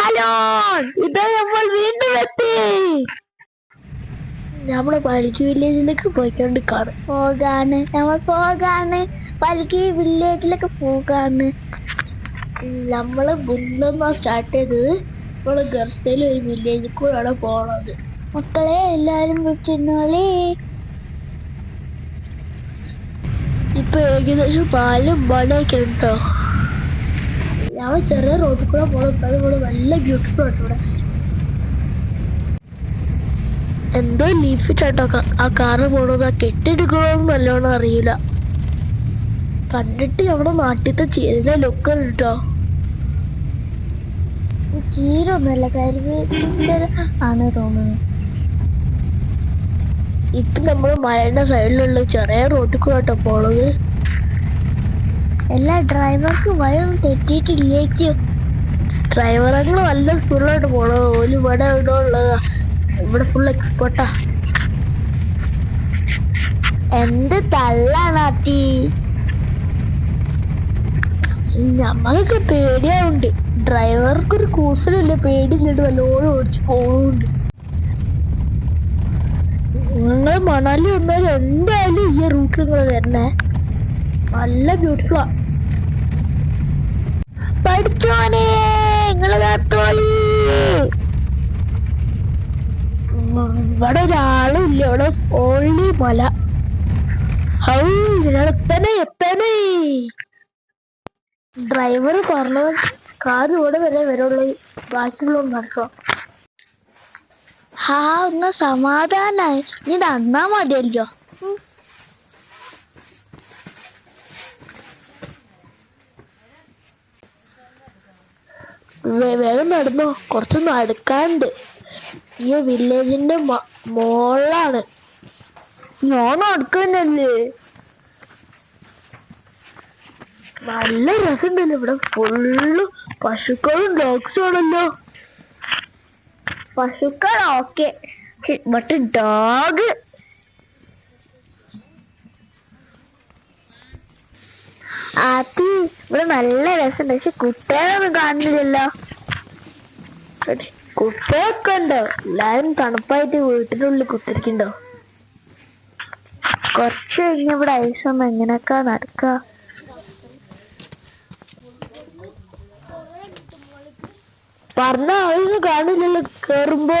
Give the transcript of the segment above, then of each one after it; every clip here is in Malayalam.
ഹലോ ഇത് നമ്മൾ വീണ്ടും എത്തി. നമ്മൾ പലിക്ക് വില്ലേജിലേക്ക് പോയിക്കൊണ്ട് കാണും പോകാണ് നമ്മൾ പോകാണ് പലിക്ക് വില്ലേജിലേക്ക് പോകാണ് നമ്മൾ മുന്നൊന്നാ സ്റ്റാർട്ട് ചെയ്തത് നമ്മൾ ഗർസയിൽ ഒരു വില്ലേജിൽ കൂടെയാണ് പോണത്. മക്കളെ എല്ലാരും വിളിച്ചിരുന്നോലേ ഇപ്പൊ ഏകദേശം പാലും മണയൊക്കെ ഉണ്ടോ? ഞങ്ങൾ ചെറിയ റോഡിൽ കൂടെ പോകണം അതുപോലെ നല്ല ബ്യൂട്ടിഫുൾ ആയിട്ട് ഇവിടെ. എന്തോ ലീഫിട്ടാട്ടോ ആ കാറ് പോണത് ആ കെട്ടിയെടുക്കണമെന്ന് നല്ലോണം അറിയില്ല. കണ്ടിട്ട് നമ്മുടെ നാട്ടിലത്തെ ചീരയുടെ ലുക്ക് കേട്ടോ ചീരൊന്നുമല്ല കരിവേപ്പിന്റെ ആണ് തോന്നുന്നത് ഇപ്പൊ നമ്മൾ മലയുടെ സൈഡിലുള്ള ചെറിയ റോഡിൽ കൂടെ പോണത്. എല്ലാ ഡ്രൈവർക്ക് വയം തെറ്റിയിട്ടില്ലേക്കും. ഡ്രൈവറങ്ങൾ നല്ല സ്കൂളിലോട്ട് പോണത് ഓൽ ഇവിടെ ഇവിടെ ഉള്ളതാ. ഇവിടെ ഫുൾ എക്സ്പെർട്ടാ എന്ത് തള്ളാണ് അത്തി പേടിയാവുണ്ട്. ഡ്രൈവർക്കൊരു കൂസലില്ല. പേടിയില്ലാണ്ട്. നല്ലോണം ഓടിച്ച് പോകുന്നുണ്ട് നിങ്ങൾ മണാലി വന്നാൽ എന്തായാലും ഈ റൂട്ടിൽ നിങ്ങൾ വരണേ. നല്ല ബ്യൂട്ടിഫുള്ളാ കാത്തോളി ഇവിടെ ഒരാളില്ല ഇവിടെ ഓൺലി മല. ഡ്രൈവർ പറഞ്ഞത് കാർ ഇവിടെ വരെ വരുള്ളൂ ബാക്കിയുള്ള നടക്കാം. ഹാ ഒന്ന് സമാധാനായി. നീ തന്നാ മതിയല്ലോ. വേഗം നടന്നോ. കുറച്ച് നടക്കാണ്ട് ഈ വില്ലേജിന്റെ മോളാണ് ഞാൻ നടക്കുന്നല്ലേ നല്ല രസമുണ്ടല്ലോ. ഇവിടെ ഫുള്ള് പശുക്കളും ഡോഗ്സും ആണല്ലോ. പശുക്കൾ ഓക്കെ ബട്ട് ഡോഗ് ആത്തി ഇവിടെ നല്ല രസമുണ്ട്. പക്ഷെ കുട്ടികളൊന്നും കാണുന്നില്ലല്ലോ. കുട്ടികളൊക്കെ ഉണ്ടോ? എല്ലാരും തണുപ്പായിട്ട് വീട്ടിനുള്ളിൽ കുത്തിരിക്കണ്ടോ കുറച്ച് കഴിഞ്ഞ ഇവിടെ ഐസൊന്നും എങ്ങനെയൊക്കെ നടക്ക? പറഞ്ഞ ആളൊന്നും കാണില്ലല്ലോ കേറുമ്പോ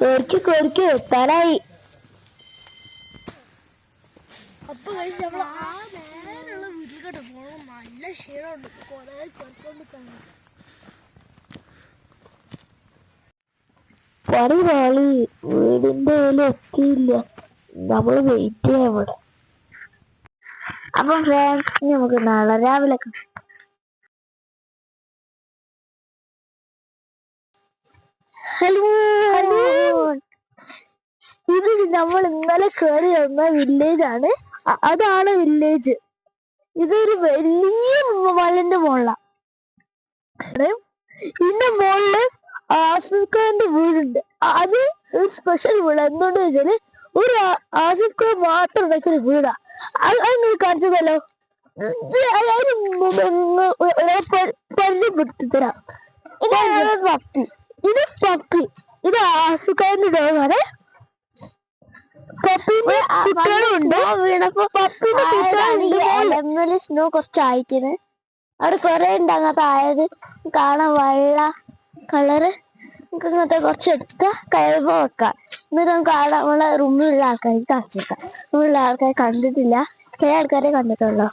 കേറിക്ക് കേറിക്ക് എത്താനായി. അപ്പൊ നമ്മൾ ആ നേരെയുള്ള വീട്ടിലേക്കോട്ട് പോകണം നല്ല ക്ഷീണമുണ്ട് കുറെ കേൾക്കൊണ്ട് തന്നെ പാളി വീടിന്റെ മേലെ എത്തിയില്ല നമ്മൾ വെയിറ്റ് ചെയ്യാം ഇവിടെ അപ്പൊ ഫ്രണ്ട്സ് നമുക്ക് നാളെ രാവിലെ ഹലോ ഇത് നമ്മൾ ഇന്നലെ കയറി വന്ന വില്ലേജ് ആണ്. അതാണ് വില്ലേജ് ഇതൊരു വലിയ മലന്റെ മുകളിലാണ് ഇതിന്റെ മുകളിൽ ആസിഫ് വീടുണ്ട്. അത് ഒരു സ്പെഷ്യൽ വീട്. എന്തുകൊണ്ട് വെച്ചാൽ ഒരു ആസിഫ് ഖാൻ മാത്രം ഉണ്ടാക്കിയ വീടാ. അത് നിങ്ങൾ കാണിച്ചതല്ലോ? പരിചയപ്പെടുത്തി തരാം ഇതാണ് പപ്പി. ഇത് പപ്പി. ഇത് ആസിഫ് ഖാന്റെ ഡോഗാണ് പപ്പിന്റെ കുട്ടികളുണ്ട്. പപ്പിന്റെ കുട്ടികളുണ്ട്. സ്നോ കുറച്ചായിക്കണ് അവിടെ കൊറേ ഉണ്ട് അങ്ങനത്തെ ആയത് കാണാൻ വെള്ള കളറ് നമുക്ക് ഇങ്ങനത്തെ കുറച്ച് എടുക്കുക കഴിയുമ്പോ വെക്കാം. എന്നിട്ട് നമുക്ക് ആടെ നമ്മളെ റൂമിലുള്ള ആൾക്കാർക്ക് കാണിച്ചു വെക്കാം റൂമിലുള്ള ആൾക്കാരെ കണ്ടിട്ടില്ല. ചില ആൾക്കാരെ കണ്ടിട്ടുള്ളൂ.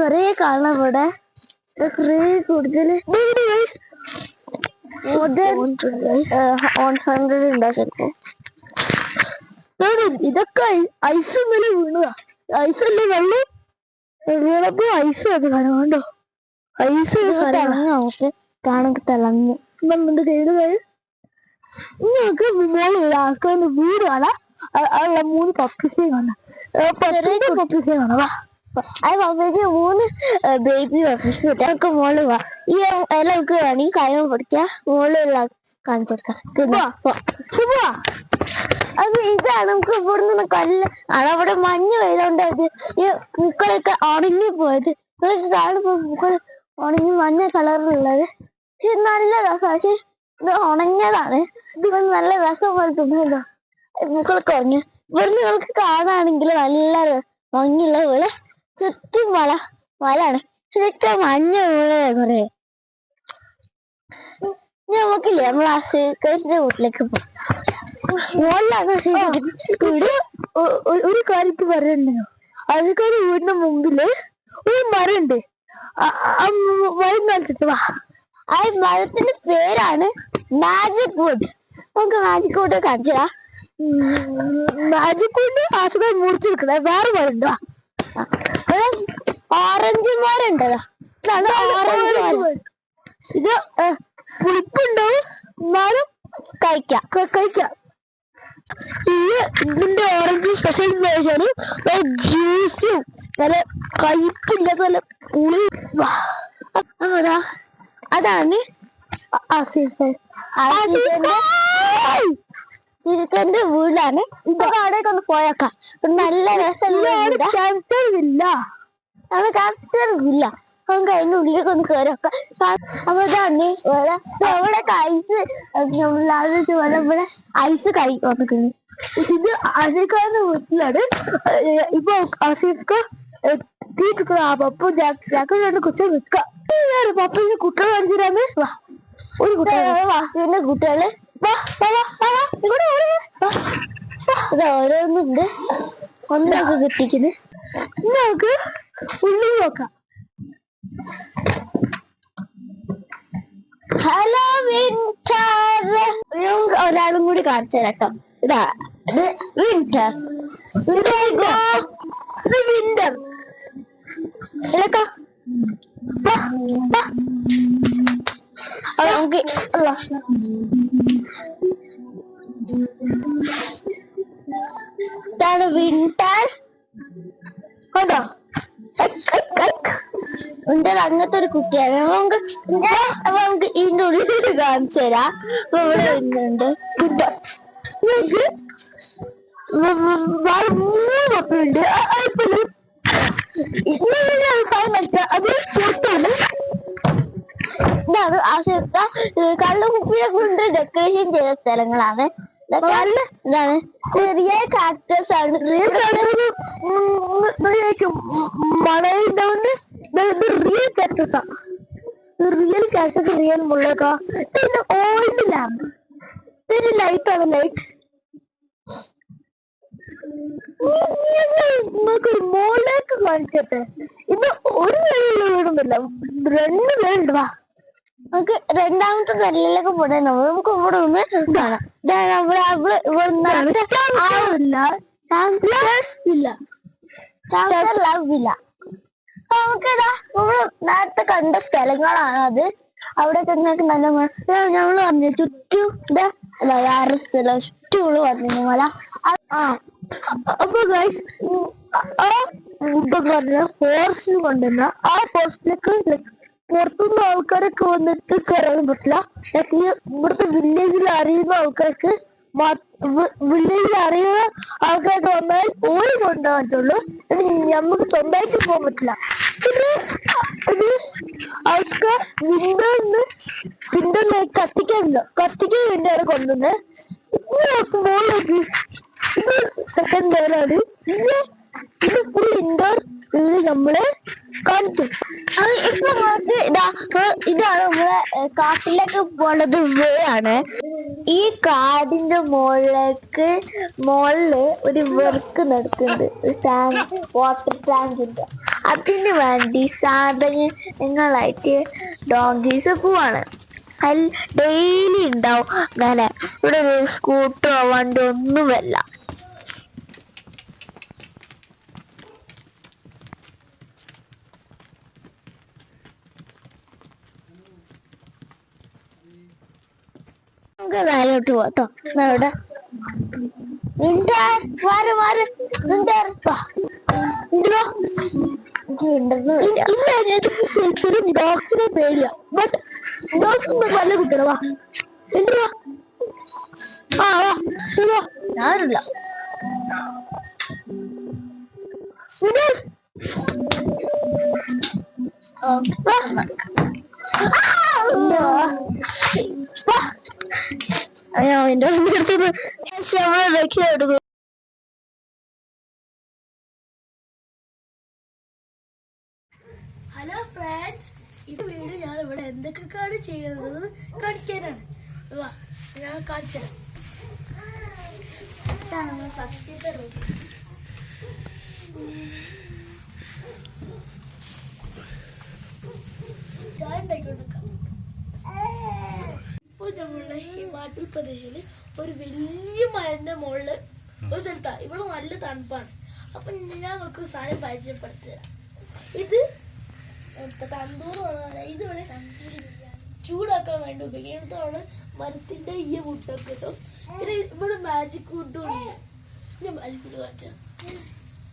കൊറേ കാണാം ഇവിടെ. കുറേ കൂടുതൽ ഇതൊക്കെ ഐസ് ഇന്നലെ വീണതാ. ഐസല്ലേ വെള്ളം വീണപ്പോ ഐസ് അത് കാണാണ്ടോ ഐസ് നമുക്ക്. കാണാൻ തിളങ്ങി. നമ്മുടെ കയ്യിൽ നിങ്ങൾക്ക് മോൾ ലാസ്റ്റ് വീട് കാണാം. അ- അതുള്ള മൂന്ന് പപ്പിസേ കാണാം. പപ്പീസേ പപ്പിസേ കാണാം. വാ. അത് പപ്പീസ് മൂന്ന് ബേബി പപ്പീസ് നമുക്ക് മോൾ വാ. ഈ എല്ലാം നമുക്ക് വേണമെങ്കിൽ കാര്യം പഠിക്കാം. മോൾ കാണിച്ചു കൊടുക്കാം. അത് ഇതാണ് നമുക്ക് ഇവിടുന്ന് കല്ല്. അതവിടെ മഞ്ഞ് പെയ്തോണ്ട് ഇത് ഈ പൂക്കളൊക്കെ ഉണങ്ങി പോയത്. താഴെ പൂക്കൾ ഉണങ്ങി മഞ്ഞ കളറിലുള്ളത്. പക്ഷെ നല്ല രസമാണ് പക്ഷെ ഇത് ഉണങ്ങിയതാണ്. ഇത് നല്ല രസം പോലെ തിന്നല്ലോ മുക്കൾ ഉറങ്ങി ഇവിടെ നിങ്ങൾക്ക് കാണാണെങ്കിൽ നല്ല മഞ്ഞുള്ള പോലെ ചുറ്റും മല മലാണ് ചുറ്റും മഞ്ഞ പോലെ കുറെ. നമുക്കില്ലേ നമ്മൾ ആ വീട്ടിലേക്ക് പോകാം ഇവിടെ ഒരു കാര്യം ഇപ്പൊ പറയണ്ടോ അതിക്കാട് വീടിന് മുമ്പിൽ ഒരു മരമുണ്ട് മരം കാണിച്ചിട്ട് വാ. ആ മരത്തിന്റെ പേരാണ് മാജിക് വുഡ് നമുക്ക് മാജിക് വുഡ് കാണിച്ചതാ മാജിക് വുഡ് ആസുഖം മുറിച്ചെടുക്കുന്ന വേറെ മരമുണ്ടോ ഓറഞ്ച് മരമുണ്ടതാ ഇതാണ് ഓറഞ്ച് മരം. ഇത് പുളിപ്പുണ്ടോ പുളിപ്പുണ്ടാവും. എന്നാലും കഴിക്കാം. കഴിക്കാം. ഇതിന്റെ ഓറഞ്ച് സ്പെഷ്യൽ വെച്ചാൽ ജ്യൂസും നല്ല കയ്പില്ലാത്ത നല്ല പുളി. അതാ. അതാണ്. തിരുത്തന്റെ വീടാണ്. ഇപ്പൊ അവിടേക്ക് ഒന്ന് പോയേക്കാം. നല്ല രസമുള്ള ക്യാൻസർ ഇല്ല. അവിടെ ക്യാൻസർ ഇല്ല. നമുക്ക് കഴിഞ്ഞ ഉള്ളിലേക്ക് ഒന്ന് കയറിയൊക്കെ അപ്പൊ തന്നെ ഇവിടെ ഐസ് ഇവിടെ ഐസ് കൈ വന്നിട്ടുണ്ട് ഇത് ആസിഫാന്റെ വീട്ടിലാണ്. ഇപ്പൊ ആസിഫ് എത്തിയിരിക്കുന്ന പപ്പു ഞങ്ങൾ രണ്ട് കുറ്റ പപ്പു പപ്പന്റെ കുട്ടികൾ കാണിച്ചിട്ടാണ്. ഒരു കുട്ടികൾ വാസുവിന്റെ കുട്ടികൾ ഇത് ഓരോന്നുണ്ട്. ഒന്നൊക്കെ കിട്ടിക്കുന്നു നമുക്ക് ഉള്ളിൽ നോക്കാം. ഹലോ വിന്റർ ഒരാളും കൂടി കാണിച്ചു തരാം ഇതാ വിന്റർ വിന്റർ ഇതൊക്കെ വിന്റർ കണ്ടോ? ഉണ്ട് അങ്ങനത്തെ ഒരു കുട്ടിയാണ്. നമുക്ക് അപ്പൊ നമുക്ക് ഇതിന്റെ ഉള്ളിൽ കാണിച്ചു തരാം. ഇവിടെ വരുന്നുണ്ട്. വിന്റർ നമുക്ക് വേറെ മൂന്ന് മക്കളുണ്ട്. അ- അതിപ്പോ ഇങ്ങനെ സാധനം വെച്ചാൽ അത് പൊട്ടാണ്. ഇതാണ് ആശയത്ത കള്ളുകുപ്പിയെ കൊണ്ട് ഡെക്കറേഷൻ ചെയ്ത സ്ഥലങ്ങളാണ്. ഇതൊക്കെ ഇതാണ്. റിയൽ കാക്ടേഴ്സ് ആണ്. റിയൽ മണലിന്റെ കൊണ്ട് റിയൽ കാക്ടേഴ്സാ റിയൽ മുള്ളക്ക. പിന്നെ ഓൾഡ് ലാമ്പ് പിന്നെ ലൈറ്റ് ആണ് ലൈറ്റ് നമുക്കൊരു മോളിലേക്ക് കാണിച്ചിട്ട്. ഇത് ഒരു നിലയിലുള്ള വീടൊന്നുമില്ല രണ്ട് പേരുണ്ട് വാ നമുക്ക് രണ്ടാമത്തെ നിലയിലേക്ക് പോണേ. നമ്മൾ നമുക്ക് ഇവിടെ ഒന്ന് കാണാം. ദാ നമ്മൾ അവിടെ ഇവിടെ നേരത്തെ ആവില്ല ഇല്ല. ലവ് ഇല്ല. നമുക്കിതാ നമ്മൾ നേരത്തെ കണ്ട സ്ഥലങ്ങളാണ് അത്. അവിടെ നിങ്ങൾക്ക് നല്ല ഞമ്മൾ പറഞ്ഞു ചുറ്റും ഇതാ അല്ല ചുറ്റുമുള്ള പറഞ്ഞു മല ആ അപ്പൊ ഗൈസ് ആ പറഞ്ഞ ഫോറസ്റ്റിൽ കൊണ്ടുവന്ന ആ ഫോറസ്റ്റിലേക്ക് പുറത്തുനിന്ന് ആൾക്കാരൊക്കെ വന്നിട്ട് കയറാൻ പറ്റില്ല. ഇവിടുത്തെ വില്ലേജിൽ അറിയുന്ന ആൾക്കാർക്ക് വില്ലേജിൽ അറിയുന്ന ആൾക്കാർക്ക് വന്നാൽ ഓടി കൊണ്ടുപോകാൻ പറ്റുള്ളൂ നമുക്ക് സ്വന്തമായിട്ട് പോകാൻ പറ്റില്ല. പിന്നെ ആൾക്കാർ വിൻഡോന്ന് വിൻഡോയിലേക്ക് കത്തിക്കാനില്ല കത്തിക്കാൻ വേണ്ടിയാണ് കൊണ്ടുവന്നത്. സെക്കൻഡ് ലെയറാണ് ഫുൾ ഇൻഡോർ നമ്മൾ നമുക്ക് ഇതാ ഇതാണ് നമ്മളെ കാട്ടിലേക്ക് പോണത് വേ ആണ് ഈ കാടിന്റെ മുകളിലേക്ക് മുകളിൽ ഒരു വർക്ക് നടക്കുന്നുണ്ട്. ഒരു ടാങ്ക് വാട്ടർ ടാങ്കിന്റെ. അതിന് വേണ്ടി സാധനങ്ങളായിട്ട് ഡോങ്കീസ് പോവാണ്. അതിൽ ഡെയിലി ഉണ്ടാവും. അങ്ങനെ ഇവിടെ ഒരു സ്കൂട്ടറോ വണ്ടി ഒന്നുമല്ല. മേലോട്ട് പോട്ടോ നമ്മുടെ ഡോക്ടറെ പേടിയാ. ബട്ട് നല്ല കുട്ടികളാ. വാ. ആ, അയ്യോ എന്റെ അടുത്തത് ഹലോ ഫ്രണ്ട്സ് ഇത് വീട് ഞാൻ ഇവിടെ എന്തൊക്കെയാണ് ചെയ്യുന്നത് കാണിക്കാനാണ്. വാ ഞാൻ കാണിച്ചു ചായ ഇതാണ് കൊടുക്കാം. ഇപ്പോൾ നമ്മളുടെ ഹിമാചൽ പ്രദേശിൽ ഒരു വലിയ മരന്റെ മുകളിൽ ഒരു സ്ഥലത്താ. ഇവിടെ നല്ല തണുപ്പാണ്. അപ്പൊ ഞാൻ നമുക്ക് സാധനം പരിചയപ്പെടുത്തി തരാം. ഇത് തന്തൂർ ഇതിവിടെ ചൂടാക്കാൻ വേണ്ടി ഉപയോഗിക്കുന്നതാണ് മരത്തിന്റെ ഈ മുട്ടൊക്കെ കിട്ടും പിന്നെ ഇവിടെ മാജിക് വുഡും ഉണ്ട്. ഞാൻ മാജിക് വുഡ് കാണിച്ചു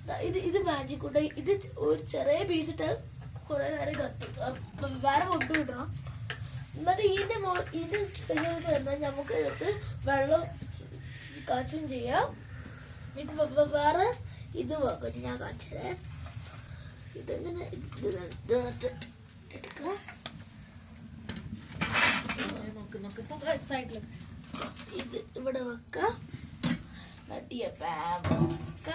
ദാ ഇത് ഇത് മാജിക് വുഡ് ഇത് ഒരു ചെറിയ പീസിട്ട് കുറേ നേരം കത്തും വേറെ വുഡ് കിട്ടണം എന്നിട്ട് ഇതിന്റെ മോ ഇത് ചെയ്തിട്ട് വന്നാൽ നമുക്ക് എടുത്ത് വെള്ളം കാച്ചും ചെയ്യാം. വേ- വേറെ ഇത് നോക്കാം ഞാൻ കാണിച്ചു തരാം. ഇതെങ്ങനെ ഇത് നട്ട് എടുക്കുക ഇത് ഇവിടെ വെക്ക. നട്ടിയ വെക്ക.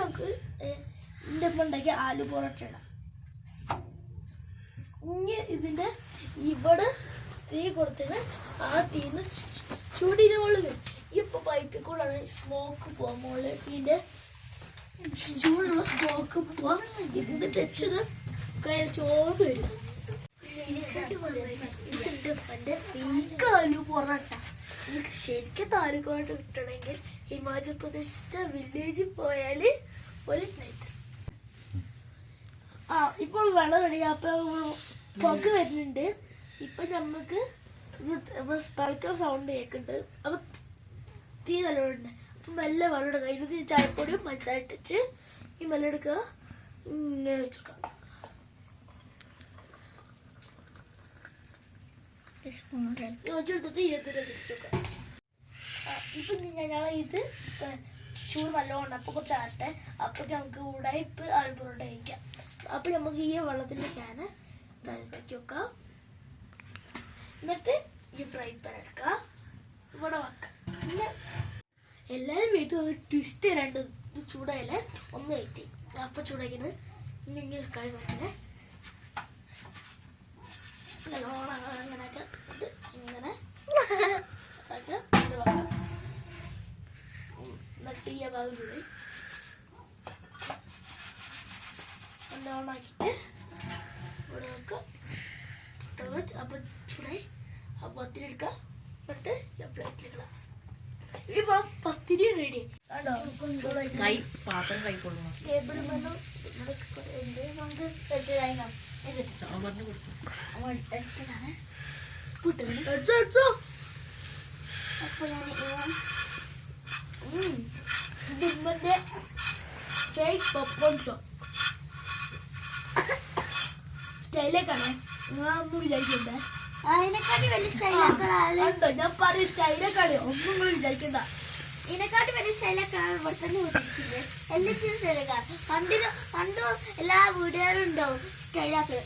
നമുക്ക് എന്റെ ഒപ്പം ഉണ്ടാക്കിയ ആലു പൊറോട്ട ഇടാം. ഇനി ഇതിന്റെ ഇവിടെ തീ കൊടുത്തിന് ആ തീന്ന് ചൂടിന് മുകളിൽ ഇപ്പൊ പൈപ്പിൽ കൂടാണ് സ്മോക്ക് പോവാൻ മുകളിൽ തീന്റെ ചൂടുള്ള സ്മോക്ക് പോവാൻ ഇത് ടച്ച് കയ്യിൽ ചോട് വരും എനിക്ക് ശരിക്കും താലൂക്കായിട്ട് കിട്ടണമെങ്കിൽ ഹിമാചൽ പ്രദേശത്തെ വില്ലേജിൽ പോയാൽ ഒരു ആ ഇപ്പോൾ വെള്ളം റെഡിയാ പുക വരുന്നുണ്ട്. ഇപ്പൊ നമുക്ക് ഇത് തിളക്കുന്ന സൗണ്ട് കേൾക്കുന്നുണ്ട്. അപ്പൊ തീ നല്ലോണ്ട് അപ്പൊ മെല്ലെ വെള്ളം എടുക്കുക തീ ചായപ്പൊടിയും മത്സരിട്ടിച്ച് ഈ മെല്ലെ എടുക്കുക. ഇങ്ങനെ വെച്ചെടുക്കാം ഇപ്പൊ ഞങ്ങൾ ഇത് ചൂട് നല്ലോണം അപ്പൊ കുറച്ച് ആട്ടെ അപ്പൊ നമുക്ക് ഉടായ്പ് ആൽപ്പൊറോട്ട കഴിക്കാം അപ്പൊ നമുക്ക് ഈ വെള്ളത്തിന്റെ ക്യാന് തലക്കി വെക്കാം എന്നിട്ട് ഈ ഫ്രൈ പാൻ ഇവിടെ വെക്കാം പിന്നെ എല്ലാവരും വീട്ടിൽ ഒരു ട്വിസ്റ്റ് രണ്ട് ചൂടായാലേ ഒന്ന് ചെയ്യും അപ്പൊ ചൂടാക്കിയത് ഇങ്ങനെ അങ്ങനെയൊക്കെ ഇങ്ങനെ ആക്കുക, ഇങ്ങനെ വെക്കാം എന്നിട്ട് ഭാഗം ചൂടായി ഇവിടെ വെക്കാം ഇട്ടൊക്കെ അപ്പം ചൂടായി. ആ പത്തിരി എടുക്കുക എന്നിട്ട് ഞാൻ പ്ലേറ്റിലിടാം ഇപ്പൊ പത്തിരി റെഡി കൈ പാത്രം കൈ കൊള്ളുന്നു ടേബിൾ എന്ത് നമുക്ക് വെച്ചതായിരുന്നു പറഞ്ഞു കൊടുത്തു. അവൾ എടുത്തതാണ്. കൂട്ടുന്നത് അപ്പൊ ഞാൻ ഇതിമ്മന്റെ ഫേക്ക് പപ്പോൺസോ സ്റ്റൈലേക്കാണ് ഞാനൊന്നും വിചാരിക്കണ്ട അതിനെക്കാട്ടി വലിയ സ്റ്റൈലാക്കാൻ ഉണ്ടോ ഞാൻ പറയും സ്റ്റൈലേക്കാണ് ഒന്നും നിങ്ങൾ വിചാരിക്കണ്ട ഇതിനെക്കാട്ടി വലിയ സ്റ്റൈലാക്കാൻ ഇവിടെ തന്നെ വിട്ടിരിക്കുന്നത് എല്ലാത്തിനും സ്റ്റൈലാക്കാം പണ്ട് പണ്ട് എല്ലാ വീടുകാരും ഉണ്ടാവും സ്റ്റൈലാക്കൽ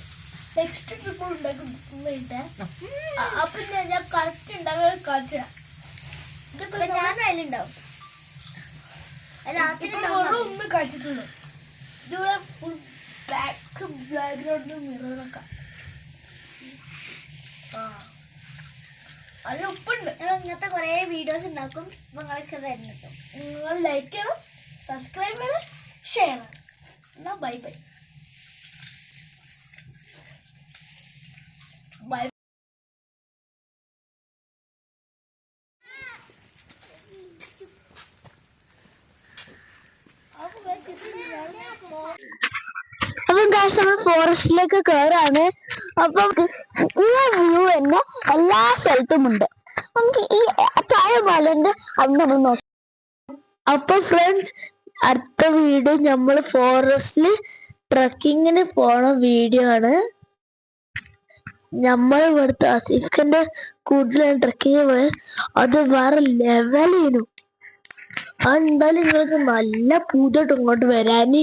നെക്സ്റ്റ് ട്രിപ്പ് ഉണ്ടാക്കും വേണ്ടേ അപ്പൊ ഞാൻ ഞാൻ കറക്റ്റ് ഉണ്ടാകാൻ കാണിച്ചു തരാം. ഇതൊക്കെ ഞാനും അതിലുണ്ടാവും അത് രാത്രി ഇപ്പൊ ഉണ്ടാവും വെറും ഒന്ന് കഴിച്ചിട്ടുള്ളൂ ഇതിവിടെ ഫുൾ ബാക്ക് ബാക്ക്ഗ്രൗണ്ട് മിററൊക്കെ ആ. നല്ല ഉപ്പുണ്ട്. ഞങ്ങൾ ഇങ്ങനത്തെ കുറേ വീഡിയോസ് ഉണ്ടാക്കും. നിങ്ങൾക്ക് തരുന്നത് നിങ്ങൾ ലൈക്ക് ചെയ്യണം സബ്സ്ക്രൈബ് ചെയ്യണം ഷെയർ ചെയ്യണം. എന്നാ ബൈ ബൈ അപ്പൊ guys, ഇത് ഞാൻ പോ- കാശ് നമ്മൾ ഫോറസ്റ്റിലേക്ക് കയറാണ് അപ്പം ഈ വ്യൂ തന്നെ എല്ലാ സ്ഥലത്തും ഉണ്ട്. നമുക്ക് ഈ താഴെ മലന്റെ അവിടെ നമ്മൾ നോക്കാം. അപ്പൊ ഫ്രണ്ട്സ് അടുത്ത വീഡിയോ നമ്മൾ ഫോറസ്റ്റിൽ ട്രക്കിങ്ങിന് പോണ വീഡിയോ ആണ്. നമ്മൾ ഇവിടുത്തെ അസീഫിന്റെ കൂടുതലാണ് ട്രക്കിങ് പോയത് അത് വേറെ ലെവലേനു എന്തായാലും നിങ്ങൾക്ക് നല്ല പൂതോട്ട് ഇങ്ങോട്ട് വരാന്.